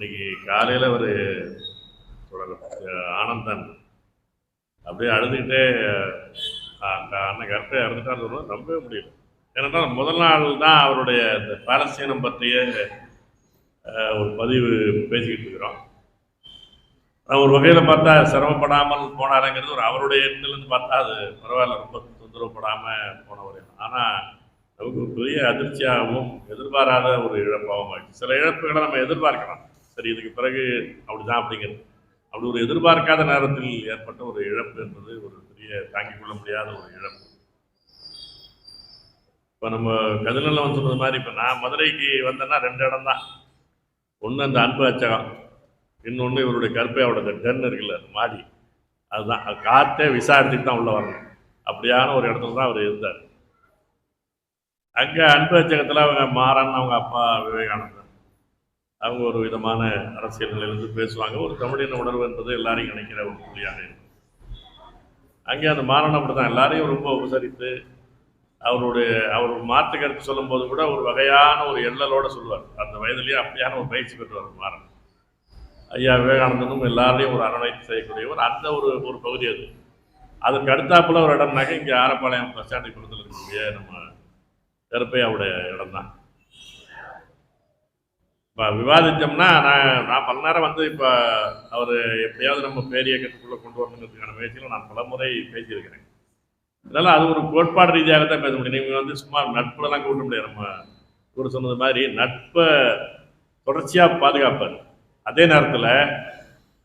இன்னைக்கு காலையில் ஒரு ஆனந்தன் அப்படியே அழுதுகிட்டே அண்ணன் கரெக்டாக இறந்துட்டான்னு சொல்லுவோம் நம்பவே முடியல. ஏன்னா முதல் நாள் தான் அவருடைய இந்த பாலஸ்தீனம் பற்றிய ஒரு பதிவு பேசிக்கிட்டு இருக்கிறோம். ஒரு வகையில் பார்த்தா சிரமப்படாமல் போனாருங்கிறது ஒரு அவருடைய எண்ணிலிருந்து பார்த்தா அது பரவாயில்ல ரொம்ப தொந்தரவுப்படாமல் போனவர். ஆனால் நமக்கு ஒரு பெரிய அதிர்ச்சியாகவும் எதிர்பாராத ஒரு இழப்பாகவும் ஆயிடுச்சு. சில இழப்புகளை நம்ம எதிர்பார்க்கலாம். சரி இதுக்கு பிறகு அப்படிதான் அப்படிங்கிறது அப்படி ஒரு எதிர்பார்க்காத நேரத்தில் ஏற்பட்ட ஒரு இழப்பு என்பது ஒரு பெரிய தாங்கிக் கொள்ள முடியாத ஒரு இழப்பு. இப்போ நம்ம கதிரில் சொன்னது மாதிரி இப்போ நான் மதுரைக்கு வந்தேன்னா ரெண்டு இடம் தான் ஒன்று அந்த அன்பு அச்சகம் இன்னொன்று இவருடைய கருப்பையோட அந்த டென் இருக்குல்ல அந்த மாடி. அதுதான் காற்றே விசாரிச்சுட்டு தான் உள்ளே வரணும். அப்படியான ஒரு இடத்துல தான் அவர் இருந்தார். அங்கே அன்பு அச்சகத்தில் அவங்க மாறன் அவங்க அப்பா விவேகானந்தர் அவங்க ஒரு விதமான அரசியல் நிலையிலிருந்து பேசுவாங்க. ஒரு தமிழின உணர்வு என்பது எல்லாரையும் நினைக்கிற ஒரு புள்ளியாக இருக்கும். அங்கே அந்த மாறன் அப்படி தான் எல்லாரையும் ரொம்ப உபசரித்து அவருடைய அவர் மாற்று கருத்து சொல்லும்போது கூட ஒரு வகையான ஒரு எண்ணலோட சொல்லுவார். அந்த வயதிலேயே அப்படியான ஒரு பயிற்சி பெற்றவர் மாறன். ஐயா விவேகானந்தனும் எல்லாரையும் ஒரு அரவணைத்து செய்யக்கூடியவர் அந்த ஒரு ஒரு பகுதி அது. அதற்கு அடுத்தாப்புல ஒரு இடம்னாக்க இங்கே ஆரப்பாளையம் பஸ் ஸ்டாண்டுக்கு பக்கத்தில் இருக்கக்கூடிய நம்ம கருப்பையாவுடைய இடம் தான் இப்போ விவாதித்தோம்னா நான் நான் பல நேரம் வந்து இப்போ அவர் எப்படியாவது நம்ம பேரிய கட்டுக்குள்ளே கொண்டு வரணுங்கிறதுக்கான முயற்சியில் நான் பலமுறை பேசியிருக்கிறேன். அதனால் அது ஒரு கோட்பாடு ரீதியாக தான் பேச முடியும். நீங்கள் வந்து சும்மா நட்புலலாம் கூட்ட முடியாது. நம்ம இவர் சொன்னது மாதிரி நட்பை தொடர்ச்சியாக பாதுகாப்பார் அதே நேரத்தில்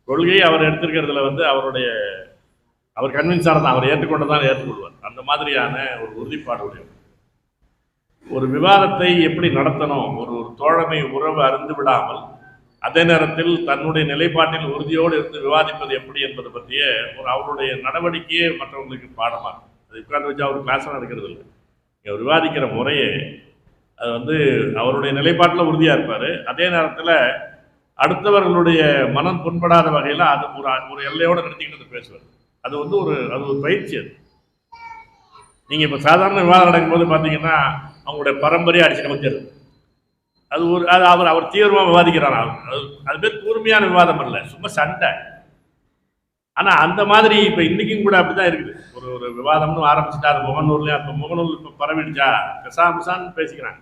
கொள்கை அவர் எடுத்திருக்கிறதுல வந்து அவருடைய அவர் கன்வின்ஸ் ஆனதான் அவர் ஏற்றுக்கொண்டதான் ஏற்றுக்கொள்வார். அந்த மாதிரியான ஒரு உறுதிப்பாடு உடையவர். ஒரு விவாதத்தை எப்படி நடத்தணும் ஒரு ஒரு தோழமை உறவு அருந்து விடாமல் அதே நேரத்தில் தன்னுடைய நிலைப்பாட்டில் உறுதியோடு இருந்து விவாதிப்பது எப்படி என்பது பற்றிய ஒரு அவருடைய நடவடிக்கையே மற்றவங்களுக்கு பாடமாக அது உட்கார்ந்து வச்சு அவர் கிளாஸ் நடக்கிறது இல்லை. இங்க விவாதிக்கிற முறையே அது வந்து அவருடைய நிலைப்பாட்டில் உறுதியாக இருப்பார். அதே நேரத்தில் அடுத்தவர்களுடைய மனம் புண்படாத வகையில் அது ஒரு ஒரு எல்லையோடு நடத்திக்கிட்டு பேசுவார். அது வந்து ஒரு அது ஒரு பயிற்சி அது. நீங்கள் இப்போ சாதாரண விவாதம் நடக்கும்போது பார்த்தீங்கன்னா அவங்களுடைய பரம்பரையை அடிச்சு நமக்கிறது அது ஒரு அது அவர் அவர் தீவிரமாக விவாதிக்கிறார்? அவர். அது அது பேர் கூர்மையான விவாதம் அல்ல சும்மா சண்டை. ஆனால் அந்த மாதிரி இப்போ இன்றைக்கும் கூட அப்படி தான் இருக்குது. ஒரு ஒரு விவாதம்னு ஆரம்பிச்சுட்டா அது முகநூர்லேயும் அப்போ முகநூல் இப்போ பரவிடுச்சா? கசாமுசான்னு பேசிக்கிறாங்க.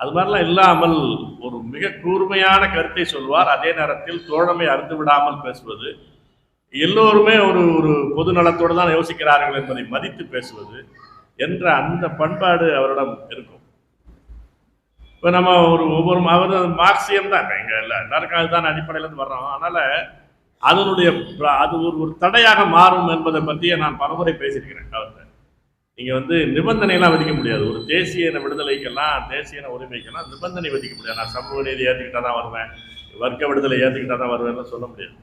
அது மாதிரிலாம் இல்லாமல் ஒரு மிக கூர்மையான கருத்தை சொல்வார். அதே நேரத்தில் தோழமை அறுந்து விடாமல் பேசுவது எல்லோருமே ஒரு ஒரு பொது நலத்தோடு தான் யோசிக்கிறார்கள் என்பதை மதித்து பேசுவது என்ற அந்த பண்பாடு அவரிடம் இருக்கும். இப்போ நம்ம ஒரு ஒவ்வொரு அவர் மார்க்சியம் தான் எங்க இல்லை எல்லாருக்கும் அதுதான் அடிப்படையிலேருந்து வர்றோம். அதனால் அதனுடைய அது ஒரு ஒரு தடையாக மாறும் என்பதை பற்றியே நான் பலமுறை பேசியிருக்கிறேன் அவர்கிட்ட. நீங்கள் வந்து நிபந்தனைலாம் விதிக்க முடியாது. ஒரு தேசிய இன விடுதலைக்கெல்லாம் தேசிய இன உரிமைக்கெல்லாம் நிபந்தனை விதிக்க முடியாது. நான் சமூக நீதி ஏற்றுக்கிட்டா தான் வருவேன் வர்க்க விடுதலை ஏற்றுக்கிட்டா தான் வருவேன்னு சொல்ல முடியாது.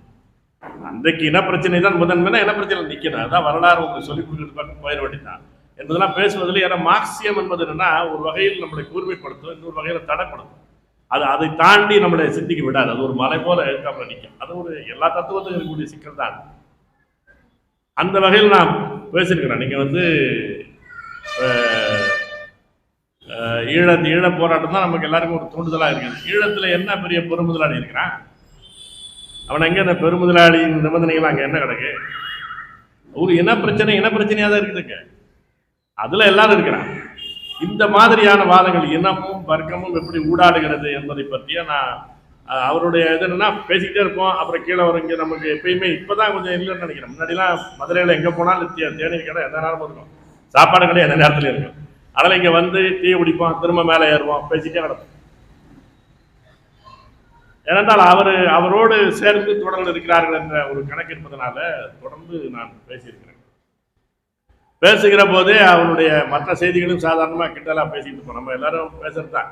அன்றைக்கு இனப்பிரச்சனை தான் முதன்மைனா இனப்பிரச்சனை நிற்கிறது அதான் வரலாறு உங்களுக்கு சொல்லி கொடுக்குறது பக்கம் போயிட வேண்டியதான் என்பதெல்லாம் பேசுவதில் ஏன்னா மார்க்சியம் என்பது என்னன்னா ஒரு வகையில் நம்மளை கூர்மைப்படுத்தும் இன்னொரு வகையில் தடைப்படுத்தும். அது அதை தாண்டி நம்மளை சிந்திக்க விடாது. அது ஒரு மலை போல எழுத்தாப்புல நிற்கும் அது ஒரு எல்லா தத்துவத்துக்கும் இருக்கக்கூடிய சிக்கல் தான். அந்த வகையில் நான் பேசியிருக்கிறேன் நீங்க வந்து ஈழ ஈழ போராட்டம் தான் நமக்கு எல்லாருக்கும் ஒரு தூண்டுதலா இருக்குது. ஈழத்துல என்ன பெரிய பெருமுதலாளி இருக்கிறான்? அவன் அங்கே அந்த பெருமுதலாளியின் நிபந்தனைகள் அங்கே என்ன கிடக்கு? ஒரு என்ன பிரச்சனை என்ன பிரச்சனையாக தான் இருக்குதுங்க அதில் எல்லாரும் இருக்கிறான் இந்த மாதிரியான வாதங்கள் இனமும் வர்க்கமும் எப்படி ஊடாடுகிறது என்பதை பற்றிய நான் அவருடைய இது என்னன்னா பேசிக்கிட்டே இருப்போம். அப்புறம் கீழே வரும். இங்கே நமக்கு எப்பயுமே இப்போ தான் கொஞ்சம் இல்லைன்னு நினைக்கிறேன். முன்னாடிலாம் மதுரையில் எங்கே போனாலும் தே- தேநீர் கடை எந்த நேரமும் இருக்கும். சாப்பாடு கடை எந்த நேரத்துலையும் இருக்கும். அதனால் இங்கே வந்து டீ குடிப்போம். திரும்ப மேலே ஏறுவோம். பேசிக்கிட்டே கிடப்போம். ஏனென்றால் அவர் அவரோடு சேர்ந்து தொடர்ந்து இருக்கிறார்கள் என்ற ஒரு கணக்கு இருப்பதனால தொடர்ந்து நான் பேசியிருக்கிறேன். பேசுகிற போதே அவருடைய மற்ற செய்திகளும் சாதாரணமாக கிட்டலாக பேசிட்டு இருப்போம். நம்ம எல்லாரும் பேசுறது? தான்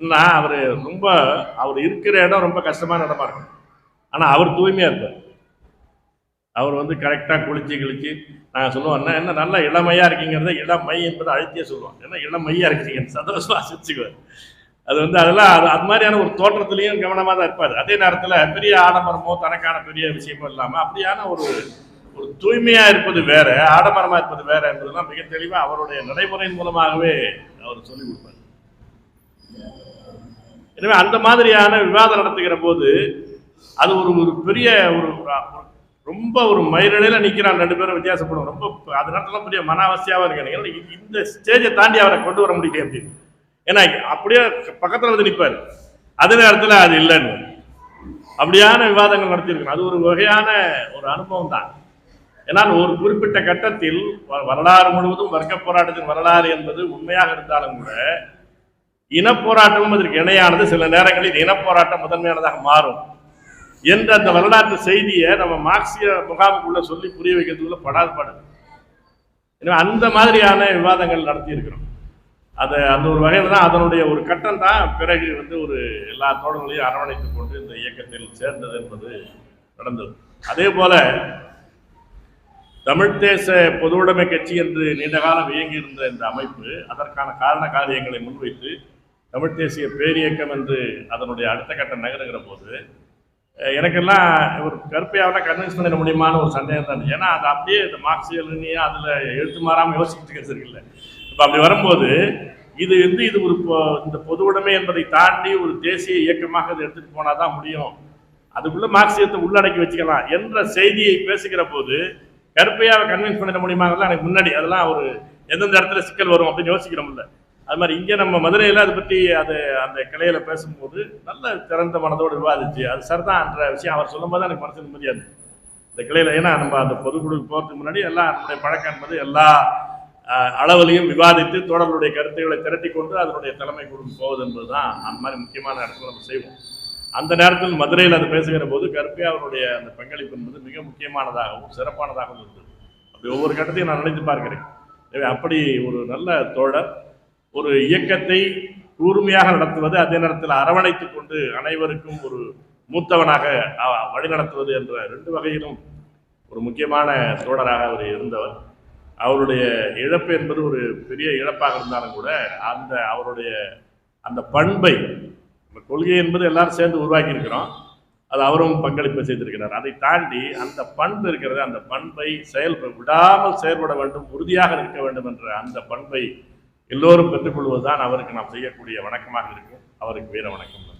என்ன அவர் ரொம்ப அவர் இருக்கிற இடம் ரொம்ப கஷ்டமான இடமா இருக்கும். ஆனால் அவர் தூய்மையாக இருப்பார். அவர் வந்து கரெக்டாக குளிச்சு கிழிச்சு நாங்கள் சொல்லுவோம் என்ன என்ன நல்ல இளமையாக இருக்கீங்கிறத இளமை என்பதை அழுத்தியே சொல்லுவோம் ஏன்னா இளமையாக இருக்கீங்க சந்தோஷமாக சிரிச்சுக்குவார். அது வந்து அதெல்லாம் அது அது மாதிரியான ஒரு தோற்றத்துலையும் கவனமாக தான் இருப்பார். அதே நேரத்தில் பெரிய ஆடம்பரமோ தனக்கான பெரிய விஷயமோ இல்லாமல் அப்படியான ஒரு ஒரு தூய்மையாக இருப்பது வேற ஆடம்பரமாக இருப்பது வேற என்பதெல்லாம் மிக தெளிவாக அவருடைய நடைமுறையின் மூலமாகவே அவர் சொல்லிக் கொடுப்பார். எனவே அந்த மாதிரியான விவாதம் நடத்துகிற போது அது ஒரு ஒரு பெரிய ஒரு ரொம்ப ஒரு மயிரிழையில நிற்கிறான் ரெண்டு பேரும் வித்தியாசப்படும். ரொம்ப அது நேரத்தில் பெரிய மன அவசியாவாக இருக்கேன் ஏன்னா இந்த ஸ்டேஜை தாண்டி அவரை கொண்டு வர முடியல அப்படின்னு. ஏன்னா அப்படியே பக்கத்தில் வந்து நிற்பார் அதே நேரத்தில் அது இல்லைன்னு. அப்படியான விவாதங்கள் நடத்தியிருக்கணும் அது ஒரு வகையான ஒரு அனுபவம் தான். ஏன்னா ஒரு குறிப்பிட்ட கட்டத்தில் வ- வரலாறு முழுவதும் வர்க்க போராட்டத்தின் வரலாறு என்பது உண்மையாக இருந்தாலும் கூட இனப்போராட்டமும் அதற்கு இணையானது. சில நேரங்களில் இனப்போராட்டம் முதன்மையானதாக மாறும் என்ற அந்த வரலாற்று செய்தியை நம்ம மார்க்சிய முகாமுக்குள்ள சொல்லி புரிய வைக்கிறதுக்குள்ள படாது பாடு எனவே அந்த மாதிரியான விவாதங்கள் நடத்தி இருக்கிறோம் அது அந்த ஒரு வகையில் தான் அதனுடைய ஒரு கட்டம் தான் பிறகு வந்து ஒரு எல்லா தோழர்களையும் அரவணைத்துக் கொண்டு இந்த இயக்கத்தில் சேர்ந்தது என்பது நடந்தது. அதே போல தமிழ் தேச பொதுவுடைமை கட்சி என்று நீண்ட காலம் இயங்கியிருந்த இந்த அமைப்பு அதற்கான காரண காரியங்களை முன்வைத்து தமிழ் தேசிய பேரியக்கம் என்று அதனுடைய அடுத்த கட்டம் நகருகிற போது எனக்கெல்லாம் ஒரு கருப்பையாவில் கன்வின்ஸ் பண்ணிட முடியுமான்னு ஒரு சந்தேகம் தான். ஏன்னா அது அப்படியே இந்த மார்க்சியல் அதில் எழுத்து மாறாமல் யோசிச்சுட்டு இருக்கிறது இல்லை இப்போ அப்படி வரும்போது இது வந்து இது ஒரு பொ- இந்த பொதுவுடைமை என்பதை தாண்டி ஒரு தேசிய இயக்கமாக இதை எடுத்துட்டு போனால் தான் முடியும். அதுக்குள்ளே மார்க்சியத்தை உள்ளடக்கி வச்சுக்கலாம் என்ற செய்தியை பேசுகிற போது கருப்பையாக கன்வின்ஸ் பண்ணிட முடியுமாங்கலாம் எனக்கு முன்னாடி அதெல்லாம் ஒரு எந்தெந்த இடத்துல சிக்கல் வரும் அப்படின்னு யோசிக்கிறோம்ல அது மாதிரி இங்கே நம்ம மதுரையில் அதை பற்றி அது அந்த கிளையில் பேசும்போது நல்ல திறந்த மனதோடு விவாதிச்சு அது சரிதான்ற விஷயம் அவர் சொல்லும்போது எனக்கு மனசு நிம்மதியாது இந்த கிளையில் ஏன்னா நம்ம அந்த பொதுக்குழுக்கு போகிறதுக்கு முன்னாடி எல்லாம் நம்முடைய பழக்கம் என்பது எல்லா அளவிலையும் விவாதித்து தோழர்களுடைய கருத்துக்களை திரட்டி கொண்டு அதனுடைய தலைமை குழுக்கு போவது என்பதுதான் அந்த மாதிரி முக்கியமான இடத்துல நம்ம செய்வோம். அந்த நேரத்தில் மதுரையில் அது பேசுகிற போது கருப்பையா அவருடைய அந்த பங்களிப்பு என்பது மிக முக்கியமானதாகவும் சிறப்பானதாகவும் இருந்தது. அப்படி ஒவ்வொரு கட்டத்தையும் நான் நினைத்து பார்க்கிறேன். எனவே அப்படி ஒரு நல்ல தோழர் ஒரு இயக்கத்தை கூர்மையாக நடத்துவது அதே நேரத்தில் அரவணைத்து கொண்டு அனைவருக்கும் ஒரு மூத்தவனாக வழிநடத்துவது என்ற ரெண்டு வகையிலும் ஒரு முக்கியமான தோழராக அவர் இருந்தவர். அவருடைய இழப்பு என்பது ஒரு பெரிய இழப்பாக இருந்தாலும் கூட அந்த அவருடைய அந்த பண்பை அந்த கொள்கை என்பது எல்லாரும் சேர்ந்து உருவாக்கி இருக்கிறோம். அது அவரும் பங்களிப்பு செய்திருக்கிறார். அதை தாண்டி அந்த பண்பு இருக்கிறது அந்த பண்பை செயல் விடாமல் செயல்பட வேண்டும் உறுதியாக இருக்க வேண்டும் என்ற அந்த பண்பை எல்லோரும் பெற்றுக்கொள்வதுதான் அவருக்கு நாம் செய்யக்கூடிய வணக்கமாக இருக்கும். அவருக்கு வீர வணக்கம்.